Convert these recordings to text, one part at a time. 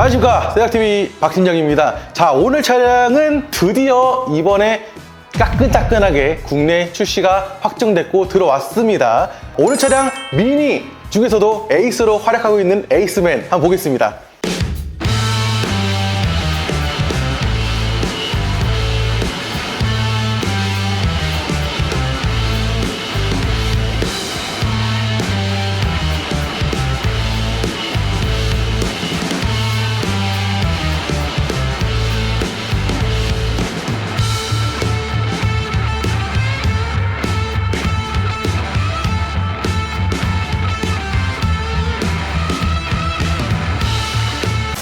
안녕하십니까. 세작TV 박팀장입니다. 자 오늘 차량은 드디어 이번에 따끈따끈하게 국내 출시가 확정됐고 들어왔습니다. 오늘 차량 미니 중에서도 에이스로 활약하고 있는 에이스맨 한번 보겠습니다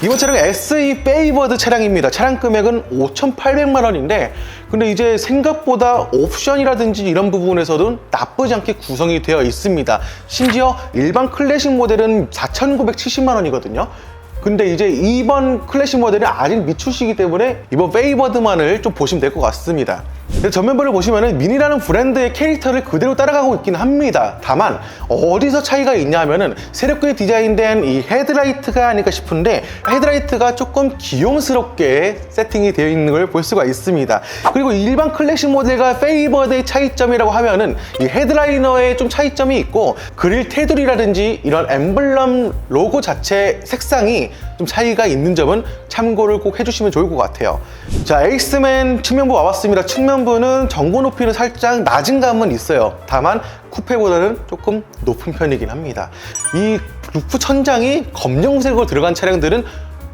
이번 차량은 SE 페이버드 차량입니다. 차량 금액은 5,800만 원인데 근데 이제 생각보다 옵션이라든지 이런 부분에서는 나쁘지 않게 구성이 되어 있습니다. 심지어 일반 클래식 모델은 4,970만 원이거든요. 근데 이제 이번 클래식 모델이 아직 미출시기 때문에 이번 페이버드만을 좀 보시면 될 것 같습니다. 전면부를 보시면은 미니라는 브랜드의 캐릭터를 그대로 따라가고 있긴 합니다. 다만 어디서 차이가 있냐 하면은 새롭게 디자인된 이 헤드라이트가 아닐까 싶은데 헤드라이트가 조금 기용스럽게 세팅이 되어 있는 걸 볼 수가 있습니다. 그리고 일반 클래식 모델과 페이버드의 차이점이라고 하면은 이 헤드라이너에 좀 차이점이 있고 그릴 테두리라든지 이런 엠블럼 로고 자체 색상이 좀 차이가 있는 점은 참고를 꼭 해주시면 좋을 것 같아요. 자, 에이스맨 측면부 와봤습니다. 측면 부는 전고 높이는 살짝 낮은 감은 있어요. 다만 쿠페보다는 조금 높은 편이긴 합니다. 이 루프 천장이 검정색으로 들어간 차량들은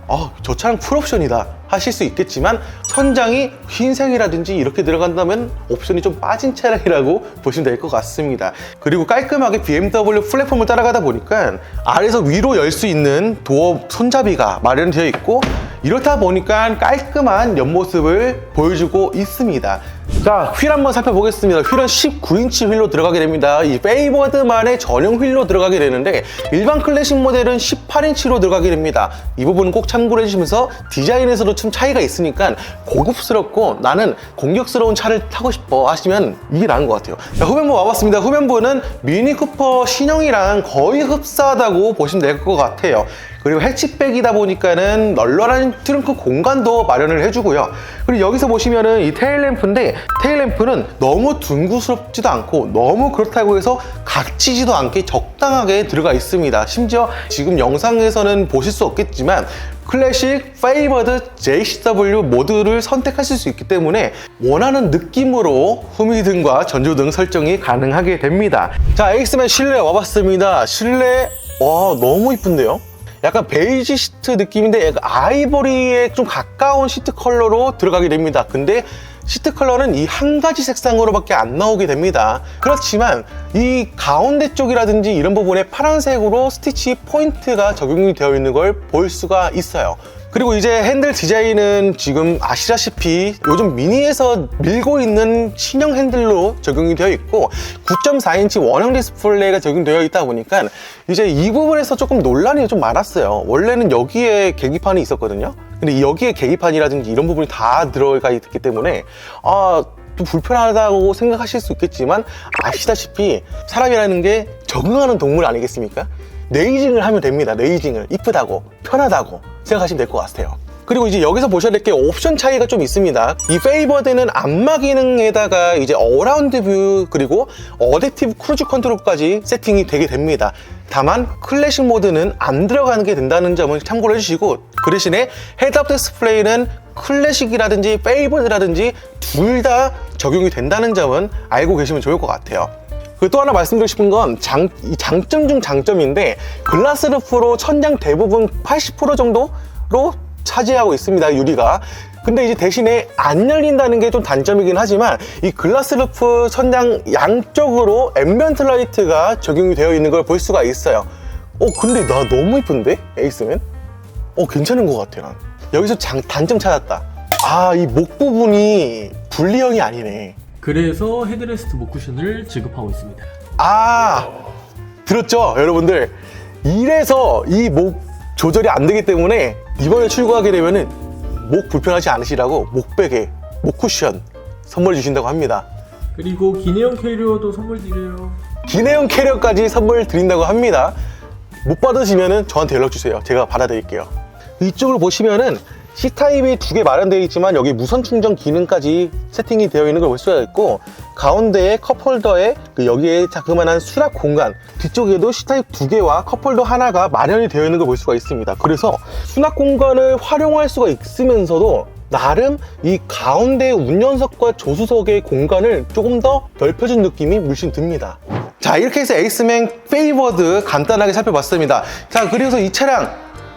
아, 저 차량 풀옵션이다 하실 수 있겠지만 천장이 흰색이라든지 이렇게 들어간다면 옵션이 좀 빠진 차량이라고 보시면 될 것 같습니다. 그리고 깔끔하게 BMW 플랫폼을 따라가다 보니까 아래에서 위로 열 수 있는 도어 손잡이가 마련되어 있고 이렇다 보니까 깔끔한 옆모습을 보여주고 있습니다. 자, 휠 한번 살펴보겠습니다. 휠은 19인치 휠로 들어가게 됩니다. 이 페이버드만의 전용 휠로 들어가게 되는데 일반 클래식 모델은 18인치로 들어가게 됩니다. 이 부분은 꼭 참고를 해주시면서 디자인에서도 좀 차이가 있으니까 고급스럽고 나는 공격스러운 차를 타고 싶어 하시면 이게 나은 것 같아요. 자, 후면부 와봤습니다. 후면부는 미니 쿠퍼 신형이랑 거의 흡사하다고 보시면 될 것 같아요. 그리고 해치백이다 보니까는 널널한 트렁크 공간도 마련을 해주고요. 그리고 여기서 보시면은 이 테일램프인데 테일램프는 너무 둥그스럽지도 않고 너무 그렇다고 해서 각지지도 않게 적당하게 들어가 있습니다. 심지어 지금 영상에서는 보실 수 없겠지만 클래식, 페이버드, JCW 모드를 선택하실 수 있기 때문에 원하는 느낌으로 후미등과 전조등 설정이 가능하게 됩니다. 자, 에이스맨 실내 와봤습니다. 실내 와 너무 이쁜데요? 약간 베이지 시트 느낌인데 아이보리에 좀 가까운 시트 컬러로 들어가게 됩니다. 근데 시트 컬러는 이 한 가지 색상으로밖에 안 나오게 됩니다. 그렇지만 이 가운데 쪽이라든지 이런 부분에 파란색으로 스티치 포인트가 적용이 되어 있는 걸 볼 수가 있어요. 그리고 이제 핸들 디자인은 지금 아시다시피 요즘 미니에서 밀고 있는 신형 핸들로 적용이 되어 있고 9.4인치 원형 디스플레이가 적용되어 있다 보니까 이제 이 부분에서 조금 논란이 좀 많았어요. 원래는 여기에 계기판이 있었거든요. 근데 여기에 계기판이라든지 이런 부분이 다 들어가 있기 때문에 아, 좀 불편하다고 생각하실 수 있겠지만 아시다시피 사람이라는 게 적응하는 동물 아니겠습니까? 레이징을 하면 됩니다. 레이징을 이쁘다고 편하다고 생각하시면 될 것 같아요. 그리고 이제 여기서 보셔야 될 게 옵션 차이가 좀 있습니다. 이 페이버드는 안마 기능에다가 이제 어라운드 뷰 그리고 어댑티브 크루즈 컨트롤까지 세팅이 되게 됩니다. 다만 클래식 모드는 안 들어가는 게 된다는 점을 참고를 해주시고 그 대신에 헤드업 디스플레이는 클래식이라든지 페이버드라든지 둘 다 적용이 된다는 점은 알고 계시면 좋을 것 같아요. 그또 하나 말씀드리고 싶은 건 장, 이 장점 중 장점인데 글라스 루프로 천장 대부분 80% 정도로 차지하고 있습니다 유리가. 근데 이제 대신에 안 열린다는 게 좀 단점이긴 하지만 이 글라스 루프 천장 양쪽으로 앰비언트 라이트가 적용이 되어 있는 걸 볼 수가 있어요. 어 근데 나 너무 이쁜데? 에이스맨? 어 괜찮은 것 같아 난. 여기서 장, 단점 찾았다. 아 이 목 부분이 분리형이 아니네 그래서 헤드레스트 목 쿠션을 지급하고 있습니다. 아 들었죠 여러분들? 이래서 이 목 조절이 안 되기 때문에 이번에 출고하게 되면은 목 불편하지 않으시라고 목베개 목 쿠션 선물 주신다고 합니다. 그리고 기내형 캐리어도 선물 드려요. 기내용 캐리어까지 선물 드린다고 합니다. 못 받으시면은 저한테 연락 주세요. 제가 받아드릴게요. 이쪽을 보시면은 C타입이 두 개 마련되어 있지만 여기 무선 충전 기능까지 세팅이 되어 있는 걸 볼 수가 있고 가운데에 컵홀더에 그 여기에 자그마한 수납 공간 뒤쪽에도 C타입 두 개와 컵홀더 하나가 마련이 되어 있는 걸 볼 수가 있습니다. 그래서 수납 공간을 활용할 수가 있으면서도 나름 이 가운데 운전석과 조수석의 공간을 조금 더 넓혀준 느낌이 물씬 듭니다. 자 이렇게 해서 에이스맨 페이버드 간단하게 살펴봤습니다. 자 그래서 이 차량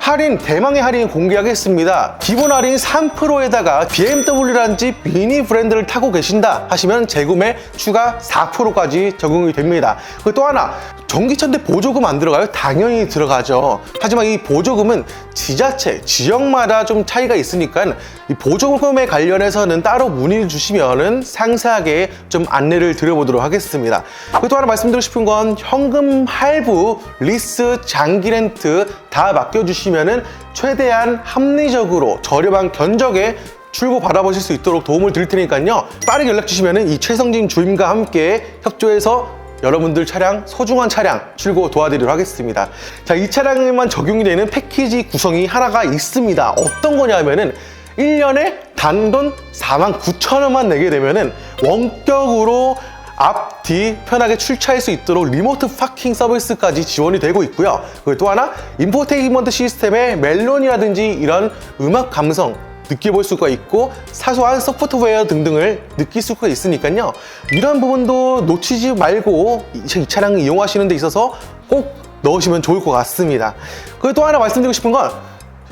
할인 대망의 할인 공개하겠습니다. 기본 할인 3%에다가 BMW라든지 미니 브랜드를 타고 계신다 하시면 재구매 추가 4%까지 적용이 됩니다. 그리고 또 하나 전기차인데 보조금 안 들어가요? 당연히 들어가죠. 하지만 이 보조금은 지자체, 지역마다 좀 차이가 있으니까 이 보조금에 관련해서는 따로 문의를 주시면은 상세하게 좀 안내를 드려보도록 하겠습니다. 그리고 또 하나 말씀드리고 싶은 건 현금 할부, 리스, 장기 렌트 다 맡겨주시면은 최대한 합리적으로 저렴한 견적에 출고 받아보실 수 있도록 도움을 드릴 테니까요. 빠르게 연락 주시면은 이 최성진 주임과 함께 협조해서 여러분들 차량, 소중한 차량 출고 도와드리도록 하겠습니다. 자, 이 차량에만 적용이 되는 패키지 구성이 하나가 있습니다. 어떤 거냐면은 1년에 단돈 4만 9천 원만 내게 되면은 원격으로 앞, 뒤 편하게 출차할 수 있도록 리모트 파킹 서비스까지 지원이 되고 있고요. 그리고 또 하나 인포테인먼트 시스템에 멜론이라든지 이런 음악 감성 느껴볼 수가 있고 사소한 소프트웨어 등등을 느낄 수가 있으니까요. 이런 부분도 놓치지 말고 이, 이 차량을 이용하시는 데 있어서 꼭 넣으시면 좋을 것 같습니다. 그리고 또 하나 말씀드리고 싶은 건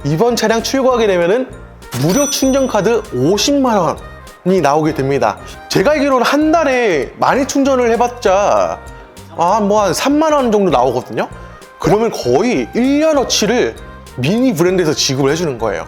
이번 차량 출고하게 되면은 무료 충전 카드 50만 원 이 나오게 됩니다. 제가 알기로는 한 달에 많이 충전을 해봤자 아 뭐 한 3만 원 정도 나오거든요. 그러면 거의 1년어치를 미니 브랜드에서 지급을 해주는 거예요.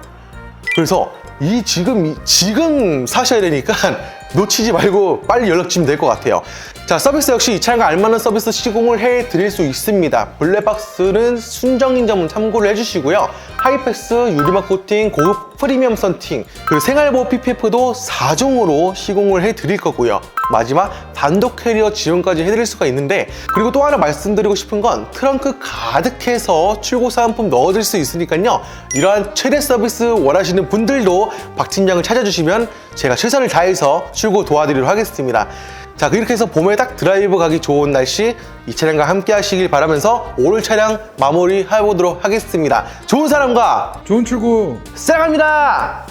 그래서 이 지금 이- 지금 사셔야 되니까 놓치지 말고 빨리 연락 주시면 될 것 같아요. 자 서비스 역시 이 차량과 알만한 서비스 시공을 해 드릴 수 있습니다. 블랙박스는 순정인 점은 참고를 해주시고요. 하이패스, 유리막 코팅, 고급 프리미엄 썬팅, 그리고 생활보호 PPF도 4종으로 시공을 해 드릴 거고요. 마지막 단독 캐리어 지원까지 해드릴 수가 있는데 그리고 또 하나 말씀드리고 싶은 건 트렁크 가득해서 출고 사은품 넣어드릴 수 있으니까요 이러한 최대 서비스 원하시는 분들도 박 팀장을 찾아주시면 제가 최선을 다해서 출고 도와드리도록 하겠습니다 자 이렇게 해서 봄에 딱 드라이브 가기 좋은 날씨 이 차량과 함께 하시길 바라면서 오늘 차량 마무리 해보도록 하겠습니다. 좋은 사람과 좋은 출구. 사랑합니다